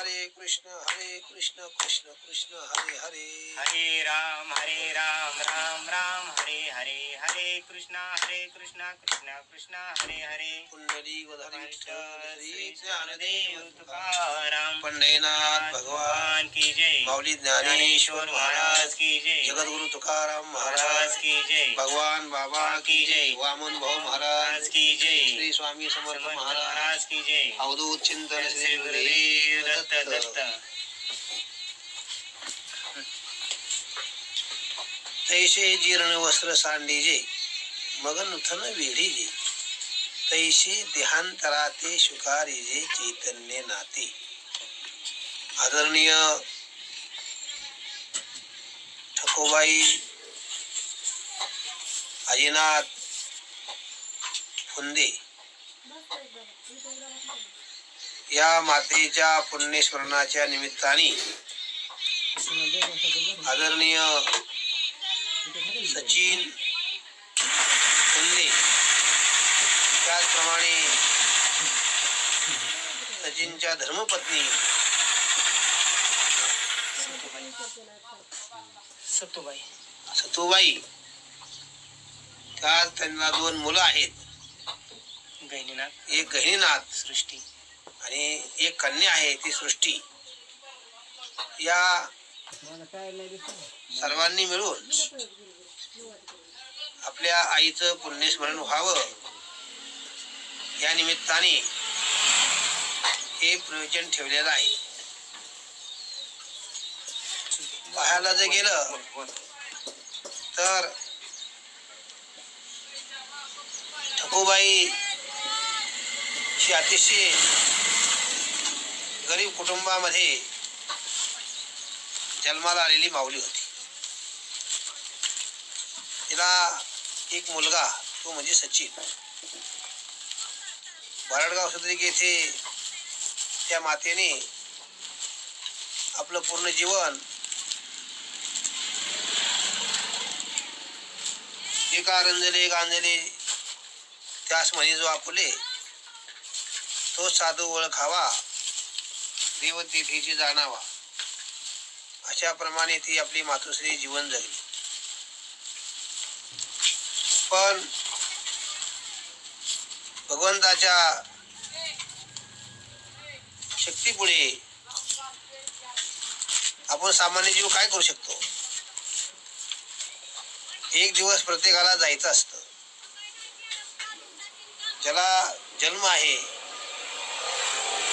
हरे कृष्ण हरे कृष्ण कृष्ण कृष्ण हरे हरे। हरे राम हरे राम राम राम हरे हरे हरे कृष्णा हरे कृष्णा कृष्णा कृष्णा हरे हरे। पुंडली वधरी श्री श्री ज्ञानदेव ज्ञानदेव तुकाराम। पंढरीनाथ भगवान की जय। माऊली ज्ञानेश्वर महाराज की जय। जगद्गुरु तुकाराम महाराज की जय। भगवान बाबा की जय। वामन भाऊ महाराज की जय। श्री स्वामी समर्थ महाराज। की जय। अवधूत चिंतन श्री श्री गुरुदेव दत्त दत्त तैसे जीर्ण वस्त्र सांडीजे मग नूतन वेढीजे तैसे देहांतराते शुकारीजे चैतन्य नाते. आदरणीय ठकोबाई आजीनाथ फुंदे. या मातेच्या पुण्यस्मरणाच्या निमित्ताने आदरणीय सचिन फुंदे त्याचप्रमाणे सचिनच्या धर्मपत्नी सतुबाई. सतुबाई. त्यात त्यांना दोन मुलं आहेत. गहिनीनाथ. एक गहिनीनाथ. सृष्टी. आणि एक कन्या आहे ती सृष्टी. या सर्वांनी मिळून आपल्या आईचं पुण्यस्मरण व्हावं. या निमित्ताने हे प्रयोजन ठेवलेलं आहे. पाहायला जर गेलं तर ठकूबाई अतिशय गरीब कुटुंबामध्ये जन्माला आलेली माऊली होती. तिला एक मुलगा तो म्हणजे सचिन. बराडगाव सदरिक येथे त्या मातेने आपलं पूर्ण जीवन एका रंजले गांजले त्यास म्हणी जो आपुले तो साधू ओळखावा. देवतिथीची जाणावा. अशा प्रमाणे ती आपली मातोश्री जीवन जगली. पण भगवंताच्या शक्तीपुढे आपण सामान्य जीव काय करू शकतो? एक दिवस प्रत्येकाला जायचं असतं. ज्याला जन्म आहे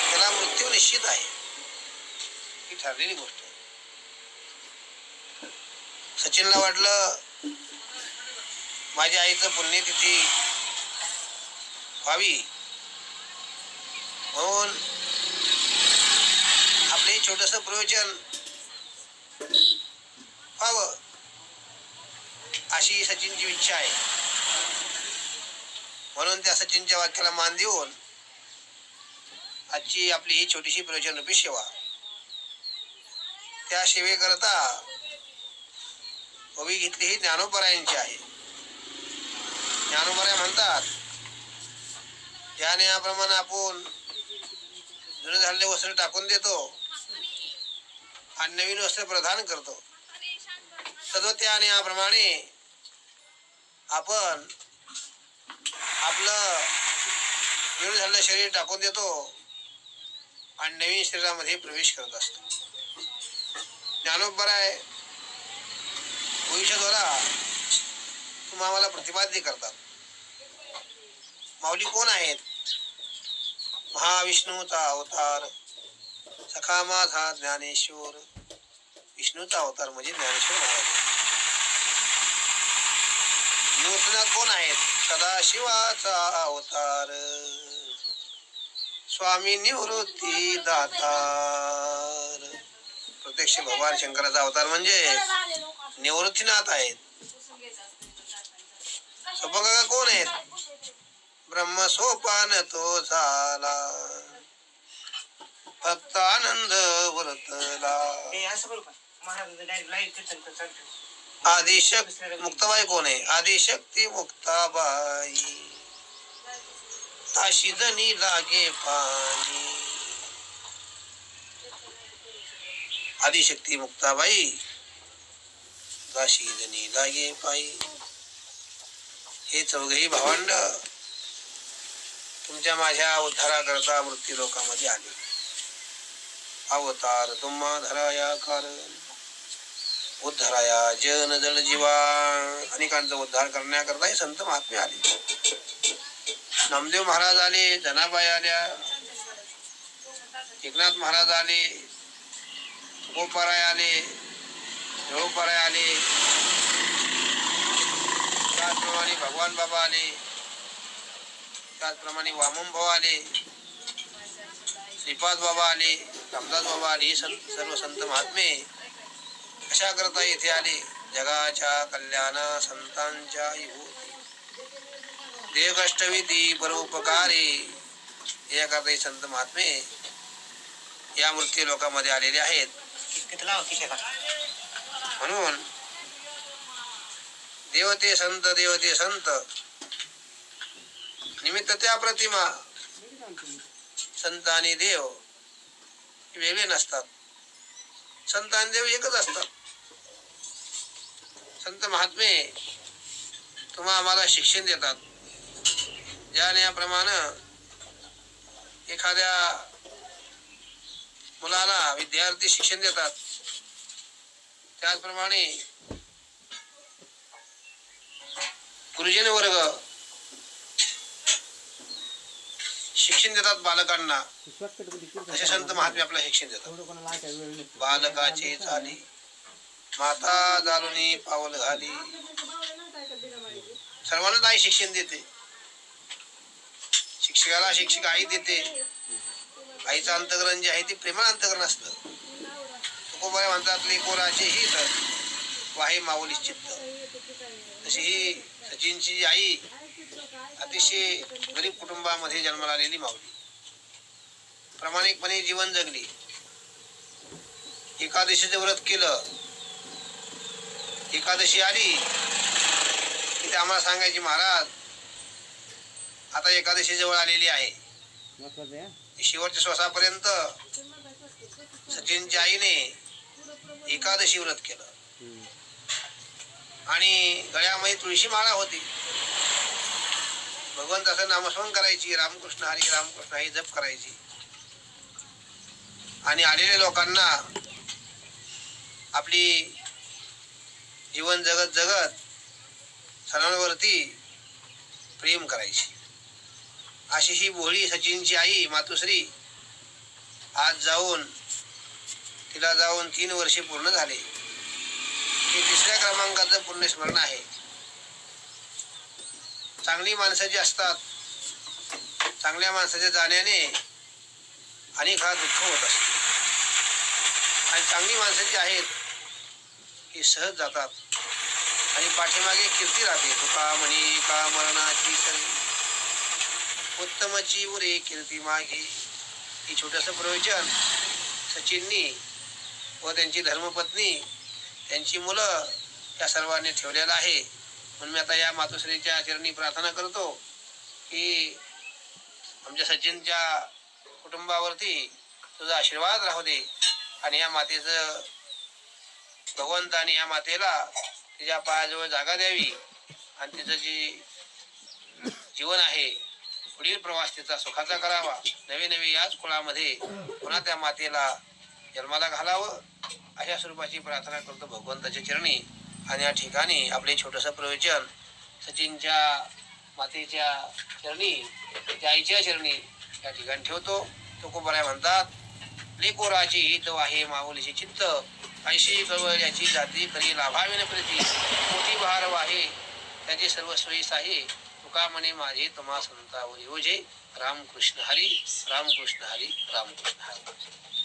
त्याला मृत्यू निश्चित आहे. ठरलेली गोष्ट आहे. सचिनला वाटलं माझ्या आईचं पुण्यतिथी व्हावी. म्हणून आपले छोटस प्रयोजन व्हावं अशी सचिनची इच्छा आहे. म्हणून त्या सचिनच्या वाक्याला मान देऊन आजची आपली ही छोटीशी प्रयोजन रूपी सेवा. त्या सेवेकरता उभी घेतली ही ज्ञानोपरायांची आहे. ज्ञानोपराय म्हणतात या नियाप्रमाणे आपण जुने झालेले वस्त्र टाकून देतो आणि नवीन वस्त्र प्रदान करतो. तद्व त्या नियमाप्रमाणे आपण आपलं वेळ झालेलं शरीर टाकून देतो आणि नवीन शरीरामध्ये प्रवेश करत असतो. ज्ञानोपराय भविष्यद्वारा तुम्हा आम्हाला प्रतिपाद्य करतात माऊली कोण आहेत? महाविष्णूचा अवतार. सखा माझा ज्ञानेश्वर. विष्णूचा अवतार म्हणजे ज्ञानेश्वर महाराज. कोण आहेत? सदाशिवाचा अवतार. स्वामी निवृत्ती दातार प्रत्यक्ष भगवान शंकराचा अवतार म्हणजे निवृत्तीनाथ आहेत. सोपंगा कोण आहेत? ब्रह्म सोपान तो झाला. फक्त आनंद वर्तला. आदिशक मुक्ताबाई कोण आहे? आदिशक्ती मुक्ताबाई. ताशी जणी लागे पाणी. आदिशक्ती मुक्ताबाई ताशी जणी लागे पायी. हे चौघही भावंड तुमच्या माझ्या उद्धाराकरता मृत्यू लोकामध्ये आले. अवतार तुम्हा धराया कारण. उद्धाराया जन जल जीवा अनेकांचा उद्धार करण्याकरता हे संत महात्मे आले. नामदेव महाराज आले जनाबाई आल्या. एकनाथ महाराज आले. गोपाराय आले देऊपाराय त्याचप्रमाणे भगवान बाबा आले त्याचप्रमाणे वामन भाऊ आले श्रीपाद बाबा आले रामदास बाबा आले हे संत सर्व संत महात्मे अशा करता येथे आले? जगाच्या कल्याणा संतांच्या विभूती. देहकष्टविधी परोपकारी या करता हे संत महात्मे या मृत्यू लोकांमध्ये आलेले आहेत. म्हणून देवते संत देवते संत. निमित्त त्या प्रतिमा संत आणि देव वेगळे नसतात. संत आणि देव एकच असतात. संत महात्मे तुम्हा आम्हाला शिक्षण देतात. ज्या याप्रमाणे एखाद्या मुलाला विद्यार्थी शिक्षण देतात. त्याचप्रमाणे गुरुजन वर्ग शिक्षण देतात बालकांना. असे संत महात्मे आपलं शिक्षण देतात. बालकाची झाली माता जालुनी पावल घाली. सर्वांनाच आई शिक्षण देते. शिक्षकाला शिक्षिका आई देते. आईचं अंतकरण जे आहे ते प्रेमळ अंतकरण असतं. तुकोबाई म्हणतात लेकोराचे ही तर वाहे माऊली चित्त. तशी ही सचिनची आई अतिशय गरीब कुटुंबामध्ये जन्माला आलेली माऊली. प्रामाणिकपणे जीवन जगली. एकादशीचं व्रत केलं. एकादशी आली. की ते आम्हाला सांगायची महाराज आता एकादशी जवळ आलेली आहे. शेवटच्या श्वासापर्यंत सचिनच्या आईने एकादशी व्रत केलं. आणि गळ्यामध्ये तुळशी माळा होती. भगवंताचं नामस्मरण करायची रामकृष्ण हरी रामकृष्ण हरी जप करायची. आणि आलेल्या लोकांना आपली जीवन जगत जगत सणांवरती प्रेम करायची. अशी ही भोळी सचिनची आई मातुश्री. आज जाऊन तिला जाऊन तीन वर्षे पूर्ण झाले. हे तिसऱ्या क्रमांकाचं पुण्यस्मरण आहे. चांगली माणसं जी असतात चांगल्या माणसाच्या जाण्याने अनेक हा दुःख होत असते. आणि चांगली माणसं जी आहेत ही सहज जातात. आणि पाठीमागे कीर्ती राहते. तुका म्हणी का मरणाची सरी. उत्तमची उरे कीर्ती मागे. हे छोटंसं प्रवचन सचिननी व त्यांची धर्मपत्नी त्यांची मुलं या सर्वांनी ठेवलेलं आहे. म्हणून मी आता या मातोश्रीच्या चरणी प्रार्थना करतो की आमच्या सचिनच्या कुटुंबावरती तुझा आशीर्वाद राहू दे आणि या मातेचं भगवंताने या मातेला तिच्या पायाजवळ जागा द्यावी. आणि तिचं जी जीवन आहे पुढील प्रवास तिचा सुखाचा करावा. नवे नवे याच कुळामध्ये पुन्हा त्या मातेला जन्माला घालावं. अशा स्वरूपाची प्रार्थना करतो भगवंताच्या चरणी. आणि या ठिकाणी आपले छोटंसं प्रवचन सचिनच्या मातेच्या चरणी त्या आईच्या चरणी या ठिकाणी ठेवतो. तुकोबराय म्हणतात लेकोराची हित आहे माऊलीचे चित्त. ऐशी कवळ्याची जाती करी लाभाविन प्रीती मोठी भार वाहे. त्याचे सर्व सोयीस आहे तुका म्हणे माझे तुम्हा संतावरी ओझे रामकृष्ण हरी रामकृष्ण हरी रामकृष्ण हरी.